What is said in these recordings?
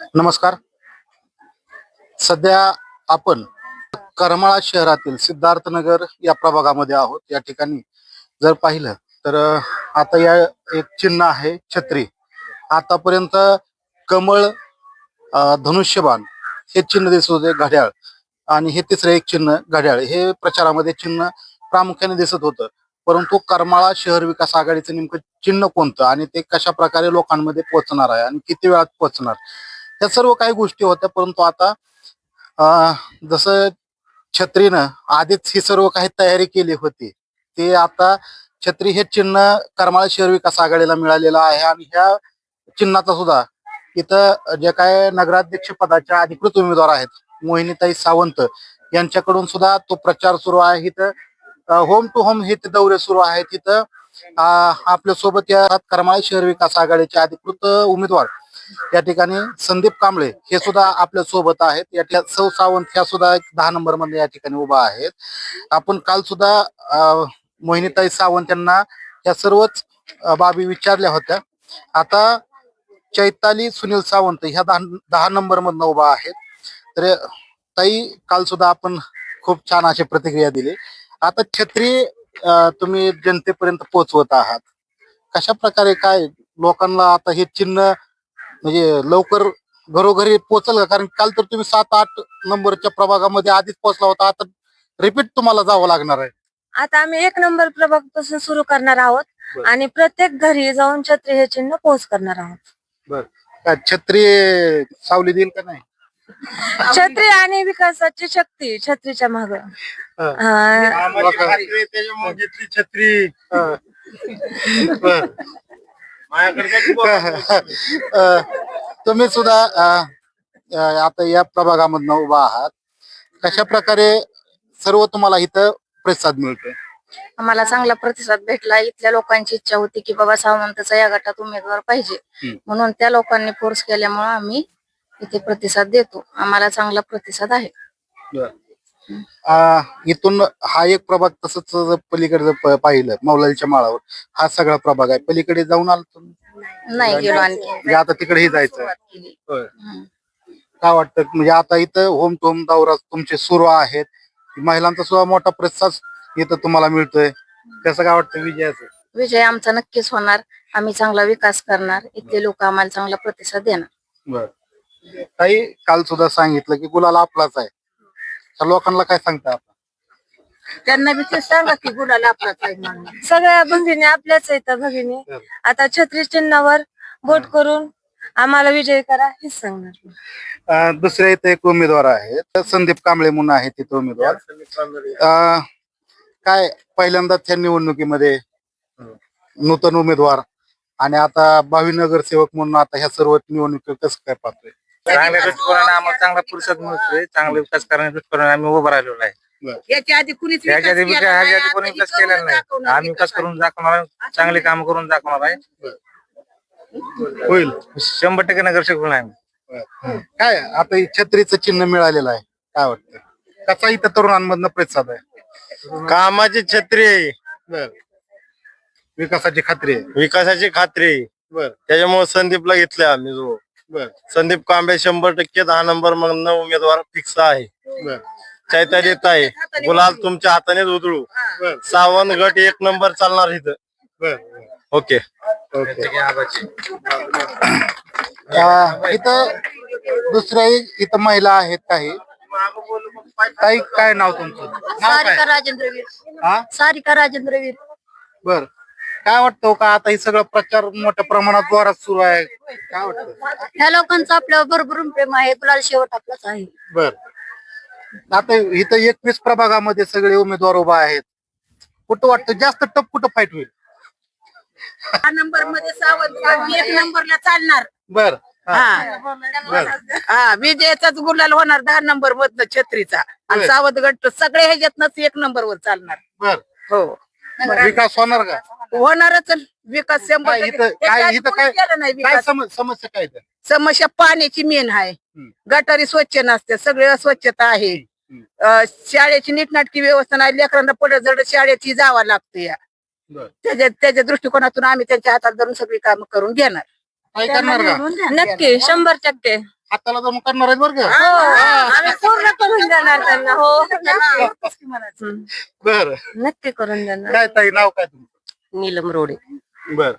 नमस्कार. सध्या आपण करमाळा शहरातील सिद्धार्थनगर या प्रभागामध्ये आहोत. या ठिकाणी जर पाहिलं तर आता या एक चिन्ह आहे छत्री. आतापर्यंत कमळ धनुष्यबाण हे चिन्ह दिसत होते घड्याळ आणि हे तिसरे एक चिन्ह घड्याळ. हे प्रचारामध्ये चिन्ह प्रामुख्याने दिसत होतं. परंतु करमाळा शहर विकास आघाडीचं नेमकं चिन्ह कोणतं आणि ते कशा प्रकारे लोकांमध्ये पोहोचणार आहे आणि किती वेळात पोहोचणार? या सर्व काही गोष्टी होत्या परंतु आता जसं छत्रीनं आधीच ही सर्व काही तयारी केली होती ते आता छत्री हे चिन्ह करमाळा शहर विकास आघाडीला मिळालेलं आहे आणि ह्या चिन्हाचा सुद्धा इथं जे काय नगराध्यक्ष पदाच्या अधिकृत उमेदवार आहेत मोहिनीताई सावंत यांच्याकडून सुद्धा तो प्रचार सुरू आहे. इथं होम टू होम हे ते दौरे सुरू आहेत. तिथं आपल्यासोबत या करमाळा शहर विकास आघाडीचे अधिकृत उमेदवार या ठिकाणी संदीप कांबळे हे सुद्धा आपल्यासोबत आहेत. या ठिकाणी सौ सावंत ह्या सुद्धा एक दहा नंबरमध्ये या ठिकाणी उभा आहेत. आपण काल सुद्धा अं, मोहिनीताई सावंत यांना या सर्वच बाबी विचारल्या होत्या. आता चैताली सुनील सावंत ह्या दहा दहा नंबर मधनं उभा आहेत. तर ताई काल सुद्धा आपण खूप छान अशी प्रतिक्रिया दिली. आता छत्री अं, तुम्ही जनतेपर्यंत पोहोचवत आहात. कशा प्रकारे काय लोकांना आता हे चिन्ह म्हणजे लवकर घरोघरी पोहोचल का? कारण काल तर तुम्ही सात आठ नंबरच्या प्रभागामध्ये आधीच पोहोचला होता. आता रिपीट तुम्हाला जावं लागणार आहे. आता आम्ही एक नंबर प्रभागपासून सुरू करणार आहोत बरं. आणि प्रत्येक घरी जाऊन छत्री हे चिन्ह पोहोच करणार आहोत. काय छत्री सावली देईल का नाही? छत्री आणि विकासाची शक्ती छत्रीच्या माग. त्याच्यामुळे घेतली छत्री. तुम्ही सुद्धा आता या प्रभागामधनं उभा आहात. कशा प्रकारे सर्व तुम्हाला इथं प्रतिसाद मिळतोय? आम्हाला चांगला प्रतिसाद भेटला. इथल्या लोकांची इच्छा होती की बाबा सावंतचा या गटात उमेदवार पाहिजे. म्हणून त्या लोकांनी फोर्स केल्यामुळे आम्ही इथे प्रतिसाद देतो. आम्हाला चांगला प्रतिसाद आहे. आ, इथून हा एक प्रभाग तसंच जर पलीकडे जर पाहिलं मौलालीच्या माळावर. हा सगळा प्रभाग आहे. पलीकडे जाऊन आलो तुम्ही? नाही गेलो आणखी म्हणजे आता तिकडेही जायचं. सुरुवात केली. होय. हम्म. काय वाटतं? म्हणजे आता इथं होम टू होम दौरा तुमचे सुरू आहेत. महिलांचा सुद्धा मोठा प्रतिसाद इथं तुम्हाला मिळतोय. कसं काय वाटतं विजयाचं? विजय आमचा नक्कीच होणार. आम्ही चांगला विकास करणार. इथले लोक आम्हाला चांगला प्रतिसाद देणार. बर. ताई काल सुद्धा सांगितलं की गुलाल आपलाच आहे. तर लोकांना काय सांगता आपण? त्यांना बी ते सांगा की गुलाला आपलाच आहे म्हणून. सगळ्या भगिनी आपल्याच आहेत भगिनी. आता छत्री चिन्हावर बोट करून आम्हाला विजय करा हेच सांगणार अं, दुसऱ्या इथे एक उमेदवार आहेत संदीप कांबळे म्हणून आहेत तिथे उमेदवार. अं, काय पहिल्यांदाच त्या निवडणुकीमध्ये नूतन उमेदवार आणि आता भावी नगरसेवक म्हणून आता ह्या सर्व निवडणुकी कसं काय पाहतोय? चांगल्या दृष्टिकोनाने आम्हाला चांगला प्रतिसाद मिळतोय चांगला विकास करण्याच्या दृष्टिकोनाने आम्ही उभं राहिलेलो आहे. याच्या आधी कुणीच ह्याच्या आधी विकास ह्याच्या कोणी विकास केलेला नाही. आम्ही विकास करून दाखवणार आहे. चांगले काम करून दाखवणार आहे. होईल. शंभर टक्के नगरसेवक होणार आहे काय आता हे छत्रीचं चिन्ह मिळालेलं आहे. काय वाटतं? कसा इथं तरुणांमधनं प्रतिसाद आहे? कामाची छत्री आहे. बर. विकासाची खात्री आहे. विकासाची खात्री आहे. बर. त्याच्यामुळे संदीपला घेतले आम्ही जो. बर. संदीप कांबे शंभर टक्के दहा नंबर मग उमेदवार फिक्स आहे. बर. चैता देत आहे. गुलाल तुमच्या हातानेच उधळू. बर. सावंत गट एक नंबर चालणार इथं. बर. ओके. इथं दुसऱ्याही इथं महिला आहेत काही. काही काय नाव तुमचं? नाव सारिका काय? राजेंद्र वीर हा? सारिका राजेंद्र वीर बर. काय वाटतं हो का? आता हे सगळं प्रचार मोठ्या प्रमाणात जोरात सुरू आहे. काय वाटतं? ह्या लोकांचं आपल्यावर भरभरून प्रेम आहे. गुलाल शेवट आपलाच आहे. बर. आता इथं एकवीस प्रभागामध्ये सगळे उमेदवार उभा आहेत. कुठं वाटतं? जास्त टप कुठं फाईट होईल? दहा नंबरमध्ये सावंत एक नंबरला चालणार. बर. हा. हा. विजयाचाच गुलाल होणार दहा नंबर मधनं छत्रीचा. आणि होय. सावध गट सगळे ह्याच्यातनच एक नंबर वर चालणार. बर. हो. विकास होणार का? होणारच विकास शंभर काय टक्के. इथं काय त्याच्या आधी इथं कोणी काय केलं नाही काय विकास. सम- समस्या काय इथं? समस्या पाण्याची मेन आहे. हम्म. गटारी स्वच्छ नसते सगळे अस्वच्छता आहे. हम्म. अं, शाळेची नीटनाटकी व्यवस्था नाही लेकरांना पडत जड शाळेची जावं लागते या. बर. त्याच्या त्याच्या दृष्टिकोनातून आम्ही त्यांच्या हातात धरून सगळी कामं करून घेणार. काय करणार का? नक्की शंभर टक्के. हाताला जमा करणार आहेत बरं का? हो आम्ही पूर्ण करून देणार त्यांना हो. नक्की. बर. नक्की करून देणार. काय ताई नाव काय तुमचं? नीलम रोडे. बर.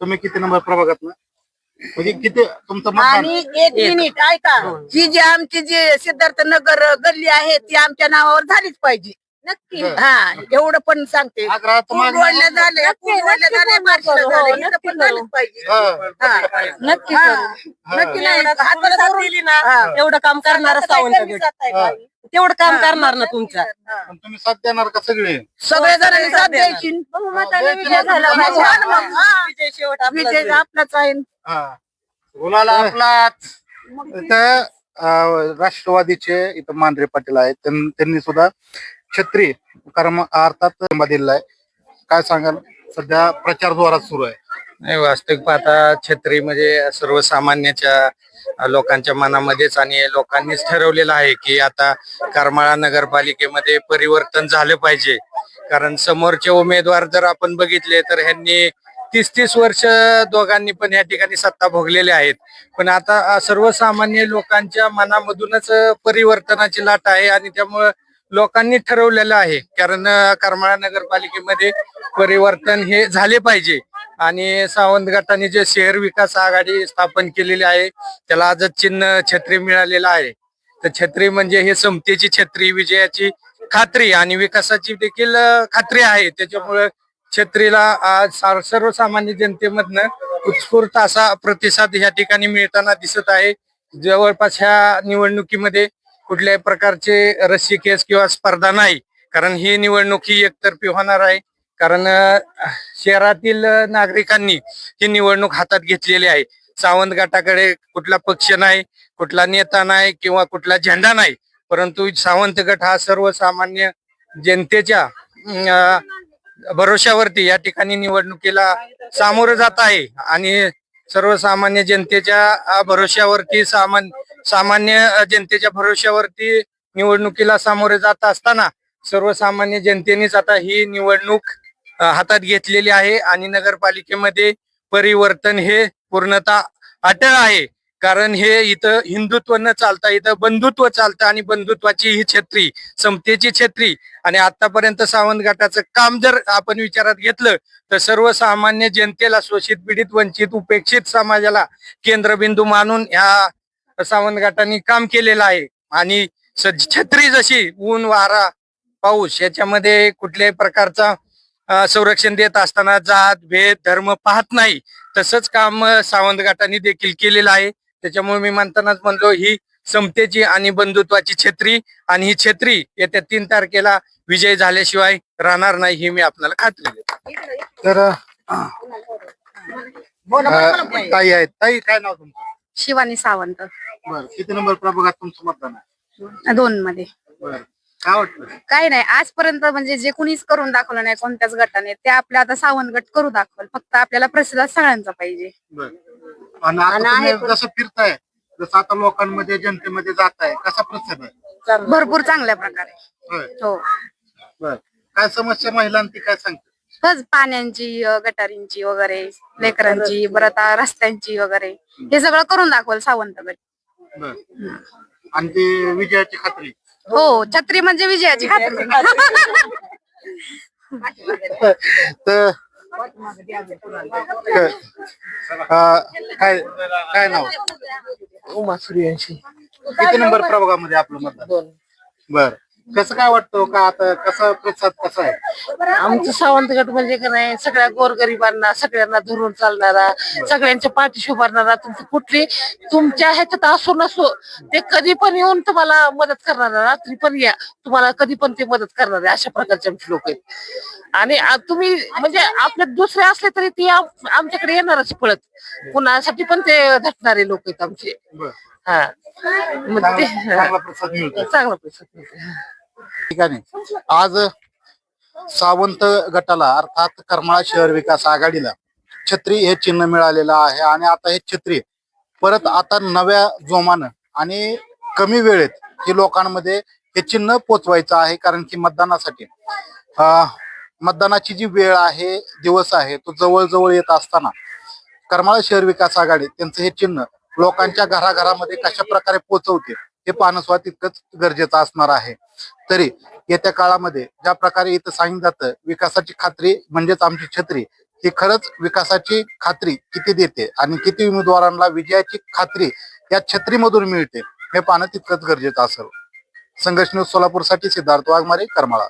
तुम्ही किती नंबर प्रभागात म्हणजे किती तुमचं मतदान? आणि एक मिनिट ऐका. ही जी आमची जी सिद्धार्थ नगर गल्ली आहे ती आमच्या नावावर झालीच पाहिजे. नक्की. हा एवढं पण सांगते आग्रहाचं पूल मागणं वळल्या झाले नक्की, पूल वळल्या नक्की झाले पूर्ण बारशीला करू, झाले हो, इथं नक्की पण. झालीच पाहिजे हा. हा. नक्की हा. करू. नक्की नाही हाताला धरून हा. एवढं काम करणार सावंत गट हा. तेवढं काम करणार ना तुमचं पण तुम्ही साथ देणार का सगळे सगळ्या जणांनी साथ द्यायची बहुमताने विजय झाला मग पाहिजे. छान मग. हा. विजय शेवट आपलाच विजय आहे. आपलाच आहे हा. गुलाल आपलाच इथं अं, राष्ट्रवादीचे इथं मांढरे पाटील आहेत त्यां- त्यांनी सुद्धा छत्री कर्म अर्थात संबा दिलेला आहे. काय सांगाल? सध्या प्रचार जोरात सुरू आहे. नाही वास्तविक पाहता छत्री म्हणजे सर्वसामान्याच्या लोकांच्या मनामध्येच आणि लोकांनीच ठरवलेलं आहे की आता करमाळा नगरपालिकेमध्ये परिवर्तन झालं पाहिजे. कारण समोरचे उमेदवार जर आपण बघितले तर ह्यांनी तीस तीस वर्ष दोघांनी पण या ठिकाणी सत्ता भोगलेले आहेत. पण आता सर्वसामान्य लोकांच्या मनामधूनच परिवर्तनाची लाट आहे आणि त्यामुळं लोकांनी ठरवलेलं आहे. कारण करमाळा नगरपालिकेमध्ये परिवर्तन हे झाले पाहिजे. आणि सावंत गटाने जे शहर विकास आघाडी स्थापन केलेली आहे त्याला आजच चिन्ह छत्री मिळालेलं आहे. तर छत्री म्हणजे हे समतेची छत्री विजयाची खात्री आणि विकासाची देखील खात्री आहे. त्याच्यामुळे छत्रीला आज सर्वसामान्य जनतेमधनं उत्स्फूर्त असा प्रतिसाद या ठिकाणी मिळताना दिसत आहे. जवळपास ह्या निवडणुकीमध्ये कुठल्याही प्रकारचे रस्सी केस किंवा स्पर्धा नाही. कारण ही निवडणूक ही एकतर्फी होणार आहे. कारण शहरातील नागरिकांनी ही निवडणूक हातात घेतलेली आहे. सावंत गटाकडे कुठला पक्ष नाही कुठला नेता नाही किंवा कुठला झेंडा नाही. परंतु सावंत गट हा सर्वसामान्य जनतेच्या भरोश्यावरती या ठिकाणी निवडणुकीला सामोरं जात आहे. आणि सर्वसामान्य जनतेच्या भरोश्यावरती सामान्य सामान्य जनतेच्या भरोश्यावरती निवडणुकीला सामोरे जात असताना सर्वसामान्य जनतेनेच आता ही निवडणूक हातात घेतलेली आहे आणि नगरपालिकेमध्ये परिवर्तन हे पूर्णतः अटळ आहे. कारण हे इथं हिंदुत्व न चालता इथं बंधुत्व चालतं आणि बंधुत्वाची ही छत्री समतेची छत्री आणि आतापर्यंत सावंत गटाचं काम जर आपण विचारात घेतलं तर सर्वसामान्य जनतेला शोषित पीडित वंचित उपेक्षित समाजाला केंद्रबिंदू मानून ह्या सावंत गटाने काम केलेलं आहे. आणि छत्री जशी ऊन वारा पाऊस याच्यामध्ये कुठल्याही प्रकारचा संरक्षण देत असताना जात भेद धर्म पाहत नाही. तसंच काम सावंत गटाने देखील केलेलं आहे. त्याच्यामुळे मी म्हणतानाच म्हणलो ही समतेची आणि बंधुत्वाची छत्री आणि ही छत्री येत्या तीन तारखेला विजय झाल्याशिवाय राहणार नाही ही मी आपल्याला खात्री देतो. तर ताई आहेत. ताई काय नाव तुमचं? शिवानी सावंत. बरं. किती नंबर प्रभागात तुमचं मतदान आहे? दोन मध्ये बरं. काय वाटतं काय नाही. आजपर्यंत म्हणजे जे कुणीच करून दाखवलं नाही कोणत्याच गटाने ते आपल्या आता सावंत गट करू दाखवल. फक्त आपल्याला प्रतिसाद सगळ्यांचा पाहिजे. बरं. आणि आता तुम्ही जसं फिरताय जसं आता लोकांमध्ये जनतेमध्ये जात आहे कसा प्रतिसाद आहे? भरपूर चांगल्या प्रकारे. होय. हो. बरं. काय समस्या महिलांची काय सांगते? बस पाण्याची अं, गटारींची वगैरे लेकरांची परत रस्त्यांची वगैरे हे सगळं करून दाखवल सावंत गट बरं. आणि ते विजयाची खात्री? हो छत्री म्हणजे विजयाची खात्री. तर अं, काय काय नाव? उमा सूर्यवंशी किती नंबर प्रभागामध्ये आपलं मतदान? बर. कसं काय वाटतं का? आता कसा प्रतिसाद कसा आहे? आमचं सावंत गट म्हणजे का नाही सगळ्या गोरगरिबांना सगळ्यांना धरून चालणारा सगळ्यांच्या पाठीशी उभारणारा तुमची कुठली तुमच्या ह्याच्यात असो नसो ते कधी पण येऊन तुम्हाला मदत करणारा रात्री पण या. तुम्हाला कधी पण ते मदत करणारे अशा प्रकारचे आमचे लोक आहेत. आणि तुम्ही म्हणजे आपल्या दुसरे असले तरी ते आम- आमच्याकडे येणारच पळत. कुणासाठी पण ते झटणारे लोक आहेत आमचे. हा. मग ते चांगला पैसा मिळतो. ठिकाणी. आज सावंत गटाला अर्थात करमाळा शहर विकास आघाडीला छत्री हे चिन्ह मिळालेलं आहे आणि आता हे छत्री परत आता नव्या जोमानं आणि कमी वेळेत हे लोकांमध्ये हे चिन्ह पोचवायचं आहे कारण की मतदानासाठी. मतदानाची जी वेळ आहे दिवस आहे तो जवळ जवळ येत असताना करमाळा शहर विकास आघाडी त्यांचं हे चिन्ह लोकांच्या घराघरामध्ये कशा प्रकारे पोहोचवते हे पाहणं सुद्धा तितकंच गरजेचं असणार आहे. तरी येत्या काळामध्ये ज्या प्रकारे इथं सांगितलं जातं विकासाची खात्री म्हणजेच आमची छत्री ही खरंच विकासाची खात्री किती देते आणि किती उमेदवारांना विजयाची खात्री या छत्रीमधून मिळते हे पाहणं तितकंच गरजेचं असेल. संघर्ष न्यूज सोलापूरसाठी सिद्धार्थ वाघमारे करमाळा.